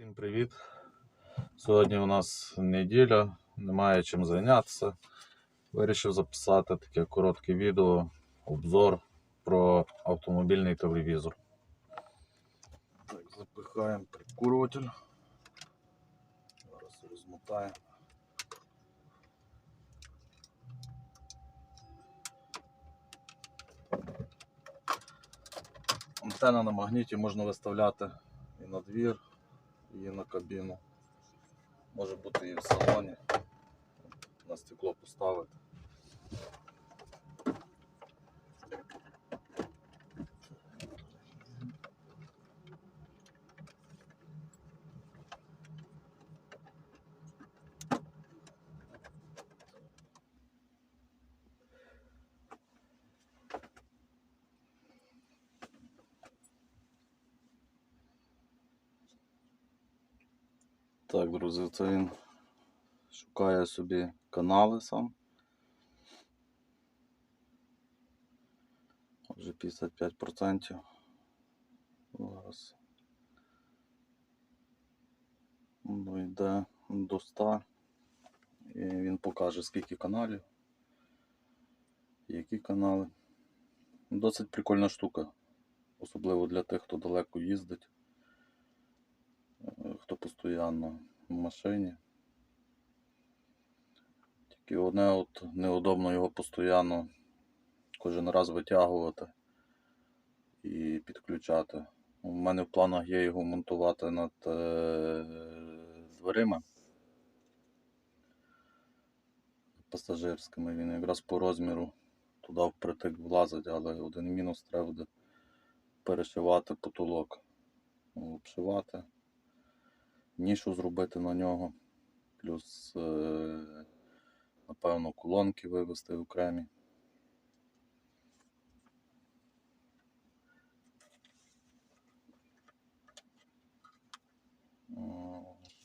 Всім привіт! Сьогодні у нас неділя, немає чим зайнятися. Вирішив записати таке коротке відео, обзор про автомобільний телевізор. Так, запихаємо прикурюватель. Зараз розмотаємо. Антенна на магніті можна виставляти і на двір, і на кабіну. Може бути і в салоні. На стекло поставити. Так, друзі, це він шукає собі канали сам. Вже 55%. Зараз. Ну, йде до 100. І він покаже, скільки каналів. Які канали. Досить прикольна штука. Особливо для тих, хто далеко їздить хто постійно в машині. Тільки одне от неудобно його постійно кожен раз витягувати і підключати. У мене в планах є його монтувати над е, дверима пасажирськими. Він якраз по розміру туди впритик влазить, але один мінус треба буде перешивати потолок. Обшивати нішу зробити на нього, плюс, е, напевно, колонки вивести окремі.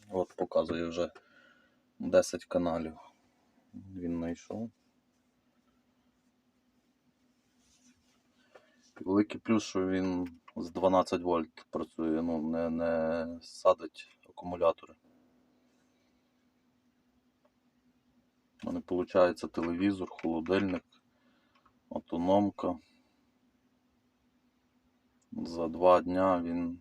От показує вже 10 каналів. Він знайшов. Великий плюс, що він з 12 вольт працює, ну не, не садить акумулятори. У мене виходить телевізор, холодильник, автономка. За два дня він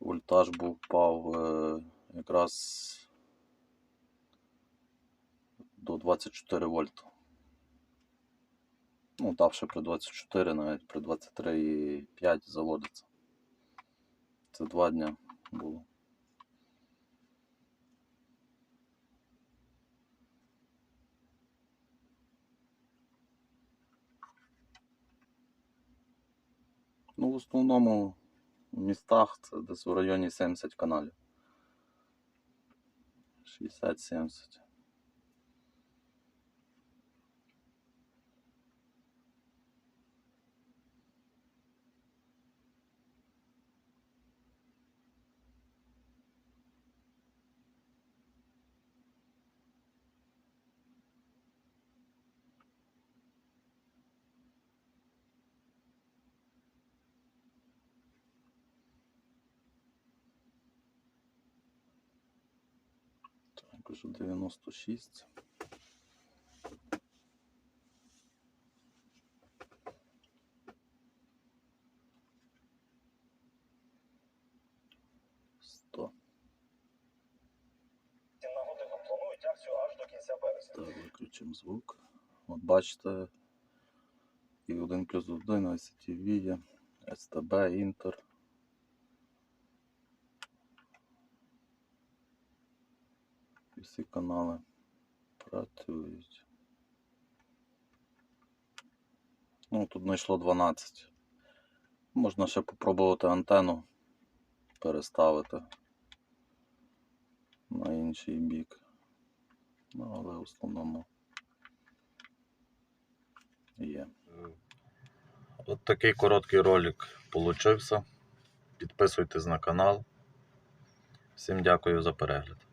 вольтаж був впав е, якраз до 24 вольт. Ну, давши при 24, навіть при 23,5 заводиться. Це два дня було. Ну, в основному в містах це десь в районі 70 каналів. 60-70. Так, уже 96. Сто. на годину. Планують акцію аж до кінця березня. Так, виключимо звук. От бачите, і 1 плюс 1, ICTV є, СТБ, Інтер. Всі канали працюють. Ну, тут знайшло 12. Можна ще попробувати антенну переставити на інший бік. Ну, але в основному є. От такий короткий ролик получився. Підписуйтесь на канал. Всім дякую за перегляд.